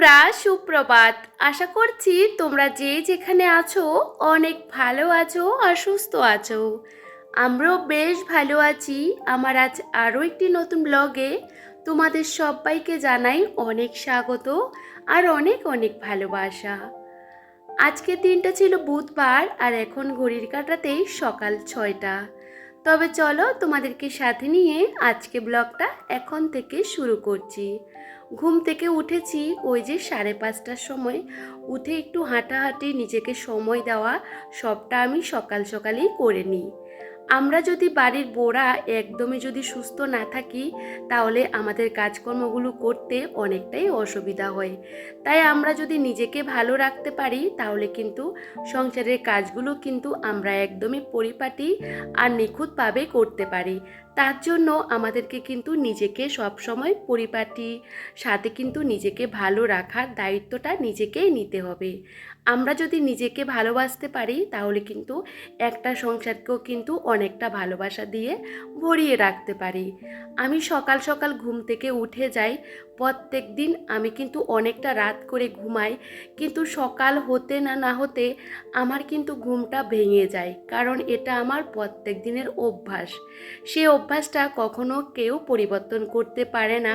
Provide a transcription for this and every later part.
বন্ধুরা, সুপ্রভাত। আশা করছি তোমরা যে যেখানে আছো অনেক ভালো আছো আর সুস্থ আছো। আমরাও বেশ ভালো আছি। আমার আজ আরও একটি নতুন ব্লগে তোমাদের সবাইকে জানাই অনেক স্বাগত আর অনেক অনেক ভালোবাসা। আজকের দিনটা ছিল বুধবার আর এখন ঘড়ির কাটাতেই সকাল ছয়টা। তবে চলো তোমাদেরকে সাথে নিয়ে আজকে ব্লগটা এখন থেকে শুরু করছি। ঘুম থেকে উঠেছি, ওই যে সাড়ে পাঁচটার সময়। উঠে একটু হাঁটাহাঁটি, নিজেকে সময় দেওয়া, সবটা আমি সকাল সকালেই করে নিই। আমরা যদি বাড়ির বোরা একদমই যদি সুস্থ না থাকি, তাহলে আমাদের কাজকর্মগুলো করতে অনেকটাই অসুবিধা হয়। তাই আমরা যদি নিজেকে ভালো রাখতে পারি, তাহলে কিন্তু সংসারের কাজগুলো কিন্তু আমরা একদমই পরিপাটি আর নিখুঁতভাবে করতে পারি। তার জন্য আমাদেরকে কিন্তু নিজেকে সবসময় পরিপাটি, সাথে কিন্তু নিজেকে ভালো রাখার দায়িত্বটা নিজেকেই নিতে হবে। আমরা যদি নিজেকে ভালোবাসতে পারি, তাহলে কিন্তু একটা সংসারকেও কিন্তু অনেকটা ভালোবাসা দিয়ে ভরিয়ে রাখতে পারি। আমি সকাল সকাল ঘুম থেকে উঠে যাই, প্রত্যেক দিন আমি কিন্তু অনেকটা রাত করে ঘুমাই, কিন্তু সকাল হতে না না হতে আমার কিন্তু ঘুমটা ভেঙে যায়, কারণ এটা আমার প্রত্যেক দিনের অভ্যাস। সে অভ্যাসটা কখনো কেউ পরিবর্তন করতে পারে না,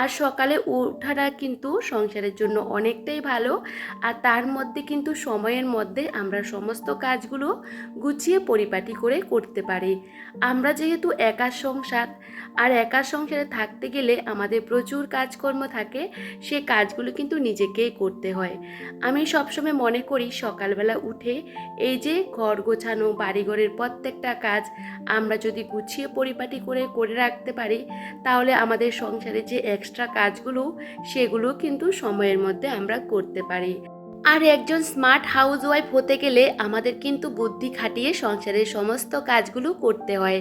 আর সকালে ওঠাটা কিন্তু সংসারের জন্য অনেকটাই ভালো, আর তার মধ্যে কিন্তু সময়ের মধ্যে আমরা সমস্ত কাজগুলো গুছিয়ে পরিপাটি করে করতে পারি। আমরা যেহেতু একা সংসার, আর একা সংসারে থাকতে গেলে আমাদের প্রচুর কাজকর্ম থাকে, সে কাজগুলো কিন্তু নিজেকেই করতে হয়। আমি সবসময় মনে করি সকালবেলা উঠে এই যে ঘর গোছানো, বাড়িঘরের প্রত্যেকটা কাজ আমরা যদি গুছিয়ে পরিপাটি করে করে রাখতে পারি, তাহলে আমাদের সংসারে যে এক্সট্রা কাজগুলো, সেগুলো কিন্তু সময়ের মধ্যে আমরা করতে পারি। আর একজন স্মার্ট হাউস ওয়াইফ হতে গেলে আমাদের কিন্তু বুদ্ধি খাটিয়ে সংসারের সমস্ত কাজগুলো করতে হয়।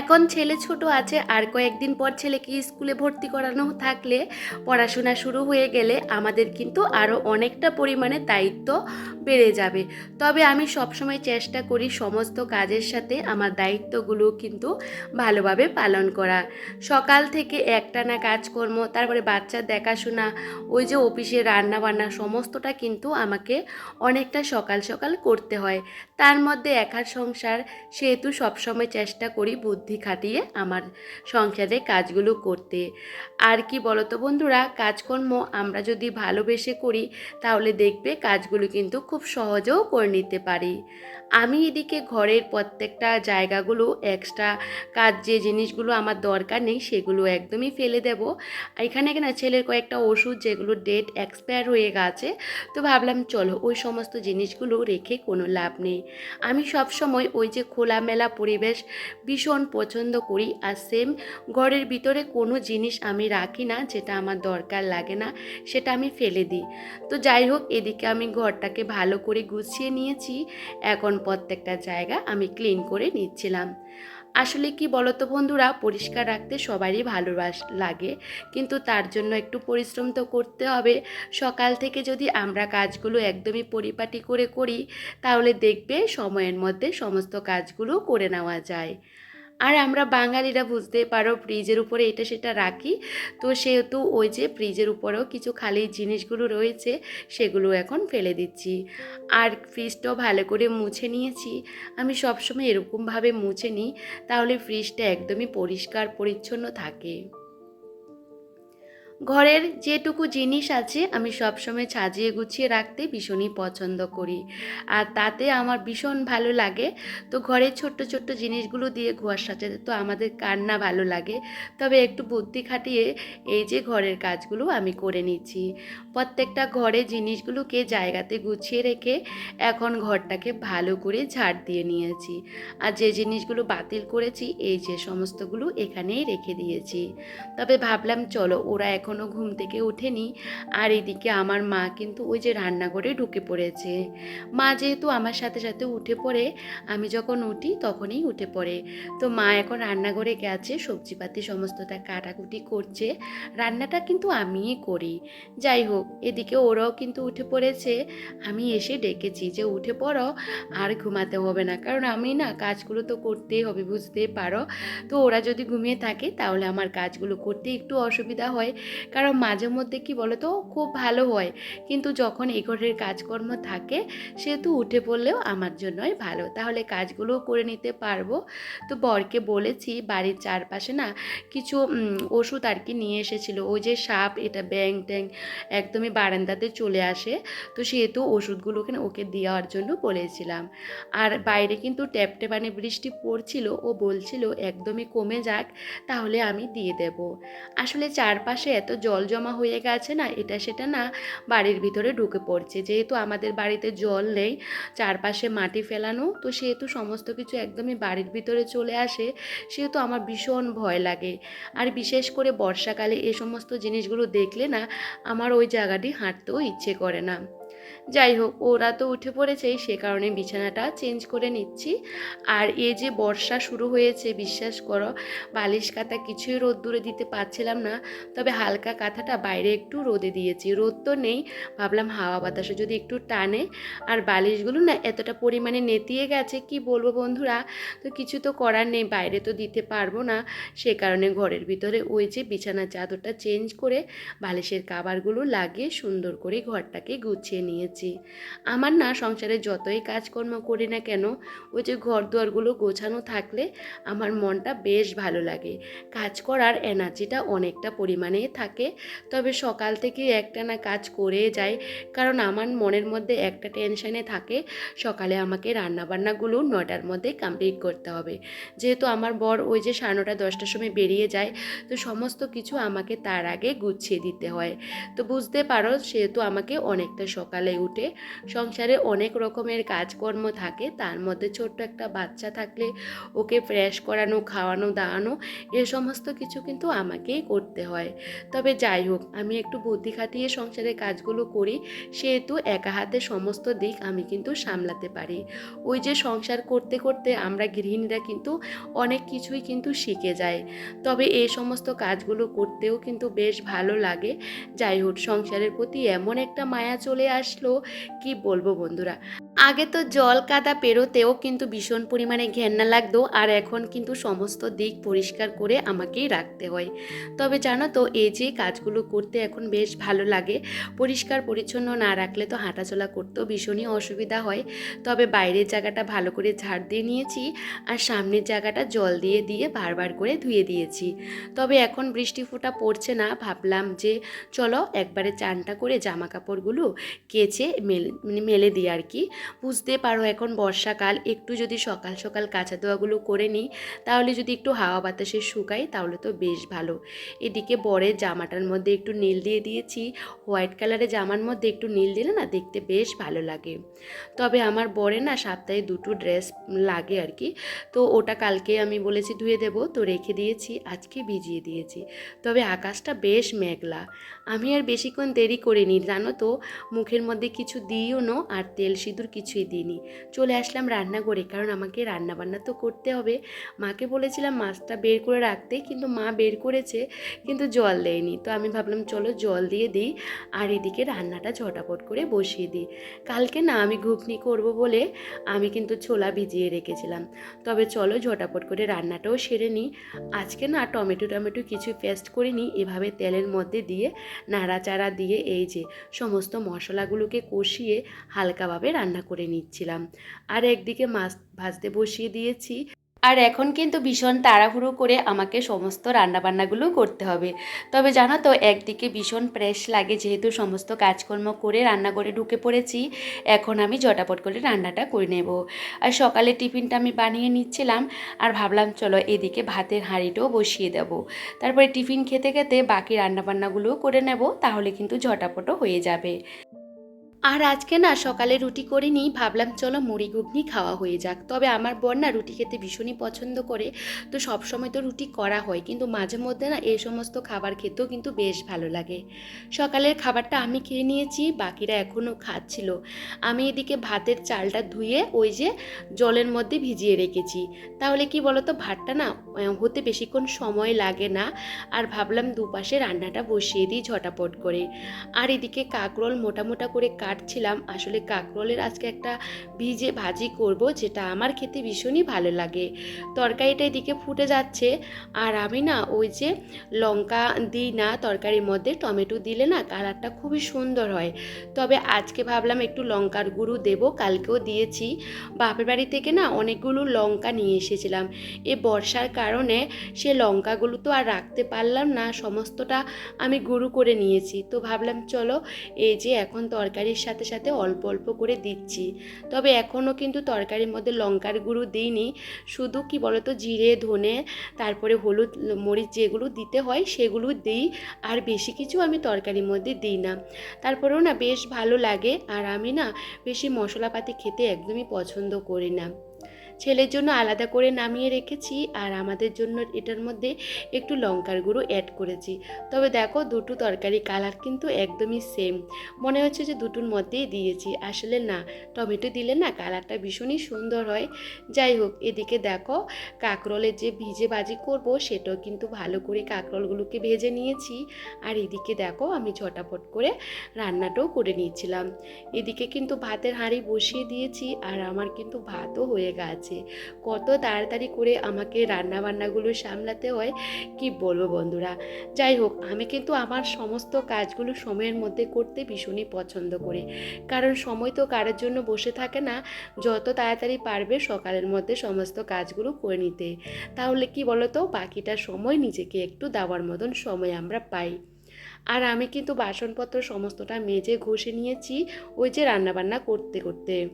এখন ছেলে ছোট আছে, আর কয়েকদিন পর ছেলেকে স্কুলে ভর্তি করানো থাকলে পড়াশোনা শুরু হয়ে গেলে আমাদের কিন্তু আরও অনেকটা পরিমাণে দায়িত্ব বেড়ে যাবে। তবে আমি সবসময় চেষ্টা করি সমস্ত কাজের সাথে আমার দায়িত্বগুলো কিন্তু ভালোভাবে পালন করা। সকাল থেকে একটানা কাজকর্ম, তারপরে বাচ্চার দেখাশোনা, ওই যে অফিসে রান্না বান্না সমস্তটা কিন্তু আমাকে অনেকটা সকাল সকাল করতে হয়। তার মধ্যে একার সংসার সেহেতু সবসময় চেষ্টা করি বুদ্ধি খাটিয়ে আমার সংসারে কাজগুলো করতে। আর কি বলতো বন্ধুরা, কাজকর্ম আমরা যদি ভালোবেসে করি, তাহলে দেখবে কাজগুলো কিন্তু খুব সহজেও করে নিতে পারি। আমি এদিকে ঘরের প্রত্যেকটা জায়গাগুলো এক্সট্রা কাজ যে জিনিসগুলো আমার দরকার নেই, সেগুলো একদমই ফেলে দেব। এখানে না ছেলের কয়েকটা ওষুধ যেগুলো ডেট এক্সপায়ার হয়ে গেছে, তো ভাবলাম, চলো, ওই সমস্ত জিনিসগুলো রেখে কোনো লাভ নেই। আমি সব সময় ওই যে খোলামেলা পরিবেশ ভীষণ পছন্দ করি আর সেম ঘরের ভিতরে কোনো জিনিস আমি রাখি না যেটা আমার দরকার লাগে না, সেটা আমি ফেলে দিই। তো যাই হোক, এদিকে আমি ঘরটাকে ভালো করে গুছিয়ে নিয়েছি। এখন প্রত্যেকটা জায়গা আমি ক্লিন করে নিচ্ছিলাম। আসলে কি বলতো বন্ধুরা, পরিষ্কার রাখতে সবারই ভালোবাস লাগে, কিন্তু তার জন্য একটু পরিশ্রম তো করতে হবে। সকাল থেকে যদি আমরা কাজগুলো একদমই পরিপাটি করে করি, তাহলে দেখবে সময়ের মধ্যে সমস্ত কাজগুলো করে নেওয়া যায়। আর আমরা বাঙালিরা বুঝতে পারো ফ্রিজের উপরে এটা সেটা রাখি। তো সেহেতু ওই যে ফ্রিজের উপরেও কিছু খালি জিনিসগুলো রয়েছে, সেগুলো এখন ফেলে দিচ্ছি। আর ফ্রিজটাও ভালো করে মুছে নিয়েছি। আমি সবসময় এরকমভাবে মুছে নিই, তাহলে ফ্রিজটা একদমই পরিষ্কার পরিচ্ছন্ন থাকে। ঘরের যেটুকু জিনিস আছে আমি সবসময় সাজিয়ে গুছিয়ে রাখতে ভীষণই পছন্দ করি। আর তাতে আমার ভীষণ ভালো লাগে। তো ঘরের ছোট্ট ছোট্ট জিনিসগুলো দিয়ে ঘর সাজাতে তো আমাদের কান্না ভালো লাগে। তবে একটু বুদ্ধি খাটিয়ে এই যে ঘরের কাজগুলো আমি করে নিচ্ছি। প্রত্যেকটা ঘরে জিনিসগুলোকে জায়গাতে গুছিয়ে রেখে এখন ঘরটাকে ভালো করে ঝাড় দিয়ে নিয়েছি। আর যে জিনিসগুলো বাতিল করেছি, এই যে সমস্তগুলো এখানেই রেখে দিয়েছি। তবে ভাবলাম, চলো ওরা এখনও ঘুম থেকে ওঠেনি। আর এদিকে আমার মা কিন্তু ওই যে রান্নাঘরে ঢুকে পড়েছে। মা যেহেতু আমার সাথে সাথে উঠে পড়ে, আমি যখন উঠি তখনই উঠে পড়ে। তো মা এখন রান্নাঘরে গেছে, সবজিপাতি সমস্তটা কাটাকুটি করছে। রান্নাটা কিন্তু আমিই করি। যাই হোক, এদিকে ওরাও কিন্তু উঠে পড়েছে। আমি এসে ডেকেছি যে উঠে পড়ো, আর ঘুমাতে হবে না। কারণ আমি না কাজগুলো তো করতেই হবে, বুঝতেই পারো। তো ওরা যদি ঘুমিয়ে থাকে তাহলে আমার কাজগুলো করতে একটু অসুবিধা হয়। কারণ মাঝে মধ্যে কি বলতো, খুব ভালো হয়। কিন্তু যখন এ ঘরের কাজকর্ম থাকে, সেহেতু উঠে পড়লেও আমার জন্যই ভালো। তাহলে কাজগুলোও করে নিতে পারব। তো বরকে বলেছি, বাড়ির চারপাশে না কিছু ওষুধ আর কি নিয়ে এসেছিল। ওই যে সাপ, এটা ব্যাং ট্যাং একদমই বারান্দাতে চলে আসে। তো সেহেতু ওষুধগুলোকে না ওকে দেওয়ার জন্য বলেছিলাম। আর বাইরে কিন্তু ট্যাপ ট্যাপানে বৃষ্টি পড়ছিল। ও বলছিল, একদমই কমে যাক, তাহলে আমি দিয়ে দেব। আসলে চারপাশে এত জল জমা হয়ে গেছে না, এটা সেটা না বাড়ির ভিতরে ঢুকে পড়ছে। যেহেতু আমাদের বাড়িতে জল নেই, চারপাশে মাটি ফেলানো, তো সেহেতু সমস্ত কিছু একদমই বাড়ির ভিতরে চলে আসে, সেহেতু আমার ভীষণ ভয় লাগে। আর বিশেষ করে বর্ষাকালে এ সমস্ত জিনিসগুলো দেখলে না, আমার ওই জায়গাটি হাঁটতেও ইচ্ছে করে না। যাই হোক, ওরা তো উঠে পড়েছেই সে কারণে বিছানাটা চেঞ্জ করে নিচ্ছি। আর এই যে বর্ষা শুরু হয়েছে, বিশ্বাস করো, বালিশ কাঁথা কিছুই রোদ দূরে দিতে পারছিলাম না। তবে হালকা কাঁথাটা বাইরে একটু রোদে দিয়েছি। রোদ তো নেই, ভাবলাম হাওয়া বাতাসে যদি একটু টানে। আর বালিশগুলো না এতটা পরিমাণে নেতিয়ে গেছে, কি বলব বন্ধুরা? তো কিছু তো করার নেই, বাইরে তো দিতে পারব না। সে কারণে ঘরের ভিতরে ওই যে বিছানার চাদরটা চেঞ্জ করে বালিশের কাবারগুলো লাগিয়ে সুন্দর করে ঘরটাকে গুছিয়ে নিয়েছি। আমার না সংসারে যতই কাজকর্ম করি না কেন, ওই যে ঘর দুয়ারগুলো গোছানো থাকলে আমার মনটা বেশ ভালো লাগে। কাজ করার এনার্জিটা অনেকটা পরিমাণে থাকে। তবে সকাল থেকে একটা না কাজ করে যাই, কারণ আমার মনের মধ্যে একটা টেনশানে থাকে, সকালে আমাকে রান্নাবান্নাগুলো নটার মধ্যে কমপ্লিট করতে হবে। যেহেতু আমার বর ওই যে সাড়ে নটা, দশটার সময় বেরিয়ে যায়, তো সমস্ত কিছু আমাকে তার আগে গুছিয়ে দিতে হয়। তো বুঝতে পারো, সেহেতু আমাকে অনেকটা সকালে উঠে সংসারে অনেক রকমের কাজকর্ম থাকে, তার মধ্যে ছোট্ট একটা বাচ্চা থাকলে ওকে ফ্রেশ করানো, খাওয়ানো, দাওয়ানো, এ সমস্ত কিছু কিন্তু আমাকেই করতে হয়। তবে যাই হোক, আমি একটু বুদ্ধি খাটিয়ে সংসারের কাজগুলো করি, সেহেতু একা হাতে সমস্ত দিক আমি কিন্তু সামলাতে পারি। ওই যে সংসার করতে করতে আমরা গৃহিণীরা কিন্তু অনেক কিছুই কিন্তু শিখে যায় তবে এই সমস্ত কাজগুলো করতেও কিন্তু বেশ ভালো লাগে। যাই হোক, সংসারের প্রতি এমন একটা মায়া চলে আসলো কি বলব বন্ধুরা? আগে তো জল কাদা পেরোতেও কিন্তু ভীষণ পরিমাণে ঘেন্না লাগতো, আর এখন কিন্তু সমস্ত দিক পরিষ্কার করে আমাকেই রাখতে হয়। তবে জানো তো, এই যে কাজগুলো করতে এখন বেশ ভালো লাগে, পরিষ্কার পরিচ্ছন্ন না রাখলে তো হাঁটাচলা করতেও ভীষণই অসুবিধা হয়। তবে বাইরের জায়গাটা ভালো করে ঝাড় দিয়ে নিয়েছি, আর সামনের জায়গাটা জল দিয়ে দিয়ে বারবার করে ধুয়ে দিয়েছি। তবে এখন বৃষ্টি ফোঁটা পড়ছে না, ভাবলাম যে চলো একবারে চানটা করে জামা কাপড়গুলো কেচে মেলে মানে মেলে দিই আর কি। বুঝতে পারো এখন বর্ষাকাল, একটু যদি সকাল সকাল কাঁচা ধোয়াগুলো করে নিই, তাহলে যদি একটু হাওয়া বাতাসে শুকাই তাহলে তো বেশ ভালো। এদিকে বরের জামাটার মধ্যে একটু নীল দিয়ে দিয়েছি, হোয়াইট কালারের জামার মধ্যে একটু নীল দিলে না দেখতে বেশ ভালো লাগে। তবে আমার বরে না সপ্তাহে দুটো ড্রেস লাগে আর কি, তো ওটা কালকে আমি বলেছি ধুয়ে দেবো, তো রেখে দিয়েছি, আজকে ভিজিয়ে দিয়েছি। তবে আকাশটা বেশ মেঘলা। আমি আর বেশিক্ষণ দেরি করিনি, জানো তো, মুখের মধ্যে কিছু দিইও নো, আর তেল সিঁদুর কিছুই দিইনি। চলে আসলাম রান্না করে কারণ আমাকে রান্না বান্না তো করতে হবে। মাকে বলেছিলাম মাছটা বের করে রাখতে, কিন্তু মা বের করেছে, কিন্তু জল দেয়নি। তো আমি ভাবলাম, চলো জল দিয়ে দিই, আর এদিকে রান্নাটা ঝটাপট করে বসিয়ে দিই। কালকে না আমি ঘুগনি করব বলে আমি কিন্তু ছোলা ভিজিয়ে রেখেছিলাম। তবে চলো ঝটাপট করে রান্নাটাও সেরে নিই। আজকে না টমেটো টমেটো কিছু পেস্ট করিনি, এভাবে তেলের মধ্যে দিয়ে, নাড়াচাড়া দিয়ে এই যে সমস্ত মশলাগুলোকে কষিয়ে হালকাভাবে রান্না করে নিচ্ছিলাম। আর একদিকে মাছ ভাজতে বসিয়ে দিয়েছি। আর এখন কিন্তু ভীষণ তাড়াহুড়ো করে আমাকে সমস্ত রান্নাবান্নাগুলো করতে হবে। তবে জানো তো, একদিকে ভীষণ প্রেস লাগে যেহেতু সমস্ত কাজকর্ম করে রান্না করে ঢুকে পড়েছি, এখন আমি জটাপট করে রান্নাটা করে নেব। আর সকালে টিফিনটা আমি বানিয়ে নিচ্ছিলাম, আর ভাবলাম চলো এদিকে ভাতের হাঁড়িটাও বসিয়ে দেব। তারপরে টিফিন খেতে খেতে বাকি রান্নাবান্নাগুলোও করে নেব, তাহলে কিন্তু ঝটাপটও হয়ে যাবে। আর আজকে না সকালে রুটি করে নিই ভাবলাম, চলো মুড়ি ঘুগনি খাওয়া হয়ে যাক। তবে আমার বর না রুটি খেতে ভীষণই পছন্দ করে, তো সব সময় তো রুটি করা হয়। কিন্তু মাঝে মধ্যে না এই সমস্ত খাবার খেতেও কিন্তু বেশ ভালো লাগে। সকালের খাবারটা আমি খেয়ে নিয়েছি, বাকিরা এখনও খাচ্ছিল। আমি এদিকে ভাতের চালটা ধুয়ে ওই যে জলের মধ্যে ভিজিয়ে রেখেছি। তাহলে কি বলতো, ভাতটা না হতে বেশিক্ষণ সময় লাগে না। আর ভাবলাম দুপাশে রান্নাটা বসিয়ে দিই ঝটাপট করে। আর এদিকে কাকরোল মোটা মোটা করে কাট কাটছিলাম। আসলে কাঁকরোলের আজকে একটা ভিজে ভাজি করব, যেটা আমার খেতে ভীষণই ভালো লাগে। তরকারিটা এদিকে ফুটে যাচ্ছে। আর আমি না ওই যে লঙ্কা দিই না তরকারির মধ্যে, টমেটো দিলে না কালারটা খুবই সুন্দর হয়। তবে আজকে ভাবলাম একটু লঙ্কার গুঁড়ো দেবো, কালকেও দিয়েছি। বাপের বাড়ি থেকে না অনেকগুলো লঙ্কা নিয়ে এসেছিলাম। এ বর্ষার কারণে সে লঙ্কাগুলো তো আর রাখতে পারলাম না, সমস্তটা আমি গুঁড়ো করে নিয়েছি। তো ভাবলাম চলো, এই যে এখন তরকারির সাথে সাথে অল্প অল্প করে দিচ্ছি। তবে এখনও কিন্তু তরকারির মধ্যে লঙ্কার গুঁড়ো দিইনি। শুধু কি বলতো, জিরে, ধনে, তারপরে হলুদ, মরিচ যেগুলো দিতে হয় সেগুলো দিই। আর বেশি কিছু আমি তরকারির মধ্যে দিই না। তারপরেও না বেশ ভালো লাগে। আর আমি না বেশি মশলাপাতি খেতে একদমই পছন্দ করি না। ছেলের জন্য আলাদা করে নামিয়ে রেখেছি আর আমাদের জন্য এটার মধ্যে একটু লঙ্কার গুঁড়ো অ্যাড করেছি। তবে দেখো দুটো তরকারি কালার কিন্তু একদমই সেম মনে হচ্ছে যে দুটোর মধ্যেই দিয়েছি। আসলে না, টমেটো দিলে না কালারটা ভীষণই সুন্দর হয়। যাই হোক, এদিকে দেখো কাঁকরোলের যে ভিজে ভাজি করব সেটাও কিন্তু ভালো করে কাঁকরোলগুলোকে ভেজে নিয়েছি। আর এদিকে দেখো আমি ঝটাপট করে রান্নাটাও করে নিয়েছিলাম। এদিকে কিন্তু ভাতের হাঁড়ি বসিয়ে দিয়েছি আর আমার কিন্তু ভাতও হয়ে গেছে। কত তাড়াতাড়ি করে আমাকে রান্না বান্নাগুলো সামলাতে হয়, কি বলব বন্ধুরা? যাই হোক, আমি কিন্তু আমার সমস্ত কাজগুলো সময়ের মধ্যে করতে ভীষণই পছন্দ করি। কারণ সময় তো কারোর জন্য বসে থাকে না, যত তাড়াতাড়ি পারবে সকালের মধ্যে সমস্ত কাজগুলো করে নিতে। তাহলে কি বলতো, বাকিটা সময় নিজেকে একটু দেওয়ার মতন সময় আমরা পাই। আর আমি কিন্তু বাসনপত্র সমস্তটা মেজে ঘষে নিয়েছি, ওই যে রান্নাবান্না করতে করতে।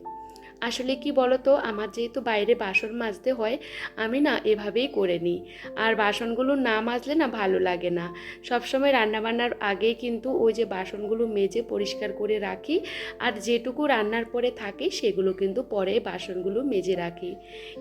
আসলে কি বলতো? আমার যেহেতু বাইরে বাসন মাজতে হয়, আমি না এভাবেই করে নিই। আর বাসনগুলো না মাজলে না ভালো লাগে না। সবসময় রান্নাবান্নার আগেই কিন্তু ওই যে বাসনগুলো মেজে পরিষ্কার করে রাখি। আর যেটুকু রান্নার পরে থাকে, সেগুলো কিন্তু পরে বাসনগুলো মেজে রাখি।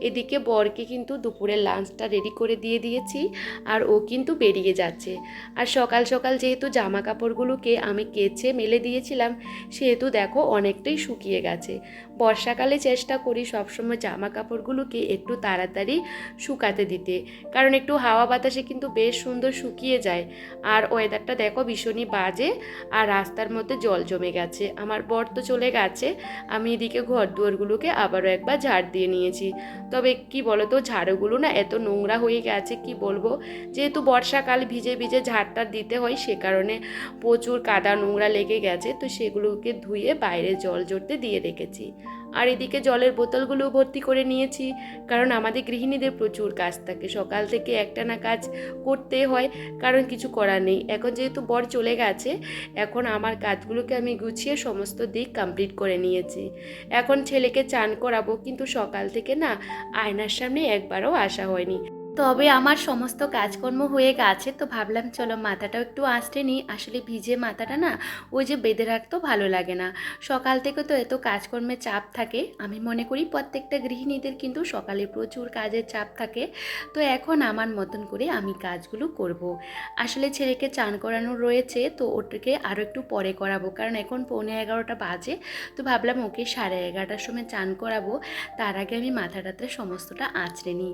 এদিকে বরকে কিন্তু দুপুরের লাঞ্চটা রেডি করে দিয়ে দিয়েছি, আর ও কিন্তু বেরিয়ে যাচ্ছে। আর সকাল সকাল যেহেতু জামা কাপড়গুলোকে আমি কেচে মেলে দিয়েছিলাম, সেহেতু দেখো অনেকটাই শুকিয়ে গেছে। বর্ষাকালে চেষ্টা করি সবসময় জামা কাপড়গুলোকে একটু তাড়াতাড়ি শুকাতে দিতে। কারণ একটু হাওয়া বাতাসে কিন্তু বেশ সুন্দর শুকিয়ে যায়। আর ওয়েদারটা দেখো ভীষণই বাজে আর রাস্তার মধ্যে জল জমে গেছে। আমার বর তো চলে গেছে। আমি এদিকে ঘর দুয়ারগুলোকে আবারও একবার ঝাড় দিয়ে নিয়েছি। তবে কি বলতো, ঝাড়ুগুলো না এত নোংরা হয়ে গেছে, কি বলব? যেহেতু বর্ষাকাল ভিজে ভিজে ঝাড়টা দিতে হয়, সে কারণে প্রচুর কাদা নোংরা লেগে গেছে। তো সেগুলোকে ধুয়ে বাইরে জল জড়তে দিয়ে রেখেছি। আর এদিকে জলের বোতলগুলো ভর্তি করে নিয়েছি, কারণ আমাদের গৃহিণীদের প্রচুর কাজ থাকে। সকাল থেকে একটা না কাজ করতে হয়, কারণ কিছু করার নেই। এখন যেহেতু বর চলে গেছে, এখন আমার কাজগুলোকে আমি গুছিয়ে সমস্ত দিক কমপ্লিট করে নিয়েছি। এখন ছেলেকে চান করাবো, কিন্তু সকাল থেকে না আয়নার সামনে একবারও আসা হয়নি। তবে আমার সমস্ত কাজকর্ম হয়ে গেছে, তো ভাবলাম চলো মাথাটাও একটু আসতে নিই। আসলে ভিজে মাথাটা না, ওই যে বেঁধে রাখতেও ভালো লাগে না। সকাল থেকে তো এত কাজকর্মের চাপ থাকে, আমি মনে করি প্রত্যেকটা গৃহিণীদের কিন্তু সকালে প্রচুর কাজের চাপ থাকে, তো এখন আমার মতন করে আমি কাজগুলো করব। আসলে ছেলেকে চান করানো রয়েছে, তো ওটাকে আরও একটু পরে করাবো, কারণ এখন পৌনে এগারোটা বাজে, তো ভাবলাম ওকে সাড়ে এগারোটার সময় চান করাবো, তার আগে আমি মাথাটাতে সমস্তটা আঁচড়ে নিই।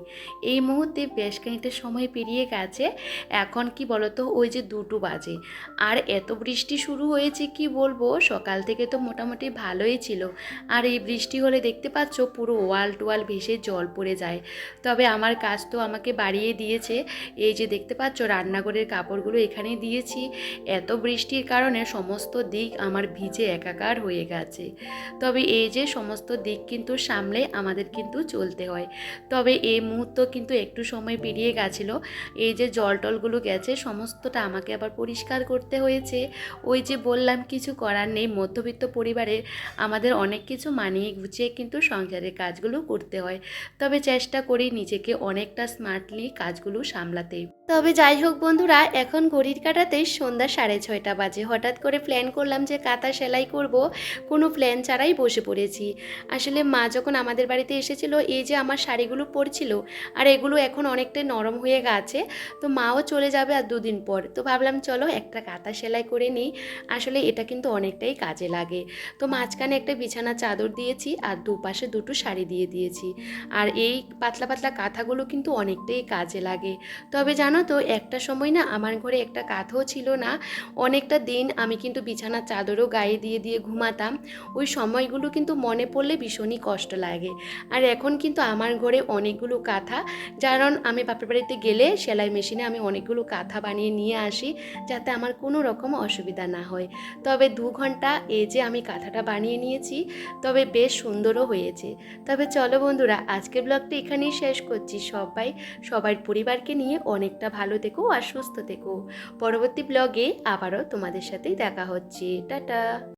এই মুহূর্তে বেশ খানিকটা সময় পেরিয়ে গেছে। এখন কি বলতো, ওই যে দুটো বাজে। আর এত বৃষ্টি শুরু হয়েছে, কি বলব? সকাল থেকে তো মোটামুটি ভালোই ছিল। আর এই বৃষ্টি হলে দেখতে পাচ্ছ, পুরো ওয়াল টোয়াল ভেসে জল পড়ে যায়। তবে আমার কাজ তো আমাকে বাড়িয়ে দিয়েছে। এই যে দেখতে পাচ্ছ, রান্নাঘরের কাপড়গুলো এখানে দিয়েছি। এত বৃষ্টির কারণে সমস্ত দিক আমার ভিজে একাকার হয়ে গেছে। তবে এই যে সমস্ত দিক কিন্তু সামলে আমাদের কিন্তু চলতে হয়। তবে এই মুহূর্ত কিন্তু একটু সময় পেরিয়ে গেছিল। এই যে জল টলগুলো গেছে, সমস্তটা আমাকে আবার পরিষ্কার করতে হয়েছে। ওই যে বললাম, কিছু করার নেই। মধ্যবিত্ত পরিবারের আমাদের অনেক কিছু মানিয়ে গুছিয়ে কিন্তু সংসারের কাজগুলো করতে হয়। তবে চেষ্টা করি নিজেকে অনেকটা স্মার্টলি কাজগুলো সামলাতে। তবে যাই হোক বন্ধুরা, এখন ঘড়ির কাটাতে সন্ধ্যা সাড়ে ছয়টা বাজে। হঠাৎ করে প্ল্যান করলাম যে কাঁথা সেলাই করব। কোনো প্ল্যান ছাড়াই বসে পড়েছি। আসলে মা যখন আমাদের বাড়িতে এসেছিল, এই যে আমার শাড়িগুলো পরছিল, আর এগুলো এখন এখন অনেকটাই নরম হয়ে গেছে, তো মাও চলে যাবে আর দুদিন পর। তো ভাবলাম চলো একটা কাঁথা সেলাই করে নিই, আসলে এটা কিন্তু অনেকটাই কাজে লাগে। তো মাঝখানে একটা বিছানা চাদর দিয়েছি আর দুপাশে দুটো শাড়ি দিয়ে দিয়েছি। আর এই পাতলা পাতলা কাঁথাগুলো কিন্তু অনেকটাই কাজে লাগে। তবে জানো তো, একটা সময় না আমার ঘরে একটা কাঁথাও ছিল না, অনেকটা দিন আমি কিন্তু বিছানার চাদরও গায়ে দিয়ে দিয়ে ঘুমাতাম। ওই সময়গুলো কিন্তু মনে পড়লে ভীষণই কষ্ট লাগে। আর এখন কিন্তু আমার ঘরে অনেকগুলো কাঁথা কারণ আমি বাপের বাড়িতে গেলে সেলাই মেশিনে আমি অনেকগুলো কাঁথা বানিয়ে নিয়ে আসি যাতে আমার কোনো রকম অসুবিধা না হয়। তবে দু ঘণ্টা এই যে আমি কাঁথাটা বানিয়ে নিয়েছি, তবে বেশ সুন্দরও হয়েছে। তবে চলো বন্ধুরা, আজকের ব্লগটা এখানেই শেষ করছি। সবাই, সবার পরিবারকে নিয়ে অনেকটা ভালো থেকো আর সুস্থ থেকো। পরবর্তী ব্লগে আবারও তোমাদের সাথেই দেখা হচ্ছে। টাটা!